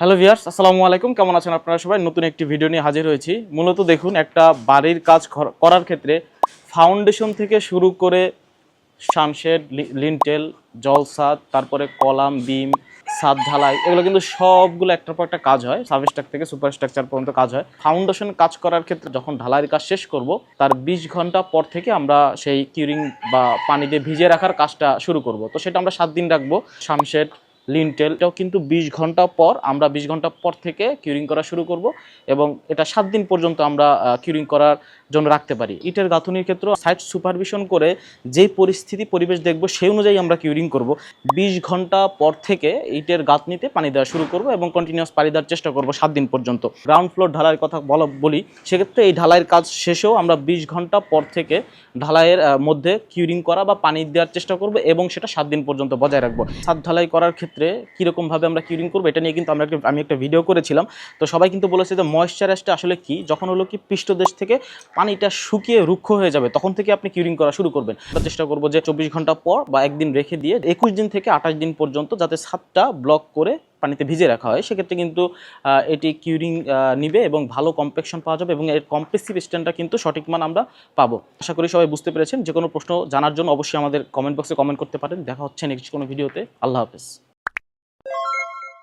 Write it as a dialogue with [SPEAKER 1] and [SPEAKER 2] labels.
[SPEAKER 1] Hello viewers আসসালামু আলাইকুম। কেমন আছেন আপনারা সবাই? নতুন একটি ভিডিও নিয়ে হাজির হয়েছি। মূলত দেখুন, একটা বাড়ির কাজ করার ক্ষেত্রে ফাউন্ডেশন থেকে শুরু করে সানশেড লিন্টেল জলসাদ তারপরে কলাম, বিম সাদ ঢালাই, এগুলো কিন্তু সবগুলো একটার পর একটা কাজ হয়। সাবস্ট্রাক থেকে সুপার স্ট্রাকচার পর্যন্ত কাজ হয়। ফাউন্ডেশন কাজ করার ক্ষেত্রে যখন ঢালাইয়ের কাজ শেষ করব, তার বিশ ঘণ্টা পর থেকে আমরা সেই কিউরিং বা পানি দিয়ে ভিজিয়ে রাখার কাজটা শুরু করব। তো সেটা আমরা সাত দিন রাখব। সানশেড লিন্টেল এটাও কিন্তু বিশ ঘণ্টা পর, আমরা বিশ ঘণ্টা পর থেকে কিউরিং করা শুরু করব এবং এটা সাত দিন পর্যন্ত আমরা কিউরিং করার জন্য রাখতে পারি। ইটের গাঁথনির ক্ষেত্রে সাইট সুপারভিশন করে যে পরিস্থিতি, পরিবেশ দেখব সেই অনুযায়ী আমরা কিউরিং করব। বিশ ঘণ্টা পর থেকে ইটের গাঁথনিতে পানি দেওয়া শুরু করব এবং কন্টিনিউয়াস পানি দেওয়ার চেষ্টা করব সাত দিন পর্যন্ত। গ্রাউন্ড ফ্লোর ঢালাইয়ের কথা বলা, বলি, সেক্ষেত্রে এই ঢালাইয়ের কাজ শেষেও আমরা বিশ ঘণ্টা পর থেকে ঢালাইয়ের মধ্যে কিউরিং করা বা পানি দেওয়ার চেষ্টা করব এবং সেটা সাত দিন পর্যন্ত বজায় রাখব। সাত ঢালাই করার ক্ষেত্রে কীরকমভাবে আমরা কিউরিং করব, এটা নিয়ে কিন্তু আমরা একটা, আমি একটা ভিডিও করেছিলাম। তো সবাই কিন্তু বলেছে যে ময়েশ্চারাইজটা আসলে কি? যখন হলো কি পৃষ্ঠদেশ থেকে পানিটা শুকিয়ে রুক্ষ হয়ে যাবে, তখন থেকে আপনি কিউরিং করা শুরু করবেন। আমরা চেষ্টা করব যে চব্বিশ ঘণ্টা পর বা একদিন রেখে দিয়ে একুশ দিন থেকে আঠাশ দিন পর্যন্ত যাতে ছাদটা ব্লক করে পানিতে ভিজে রাখা হয়। সেক্ষেত্রে কিন্তু এটি কিউরিং নিবে এবং ভালো কম্পেকশন পাওয়া যাবে এবং এর কম্প্রেসিভ স্ট্যান্ডটা কিন্তু সঠিক মান আমরা পাবো। আশা করি সবাই বুঝতে পেরেছেন। যে কোনো প্রশ্ন জানার জন্য অবশ্যই আমাদের কমেন্ট বক্সে কমেন্ট করতে পারেন। দেখা হচ্ছে নেক্সট কোনো ভিডিওতে আল্লাহ হাফেজ।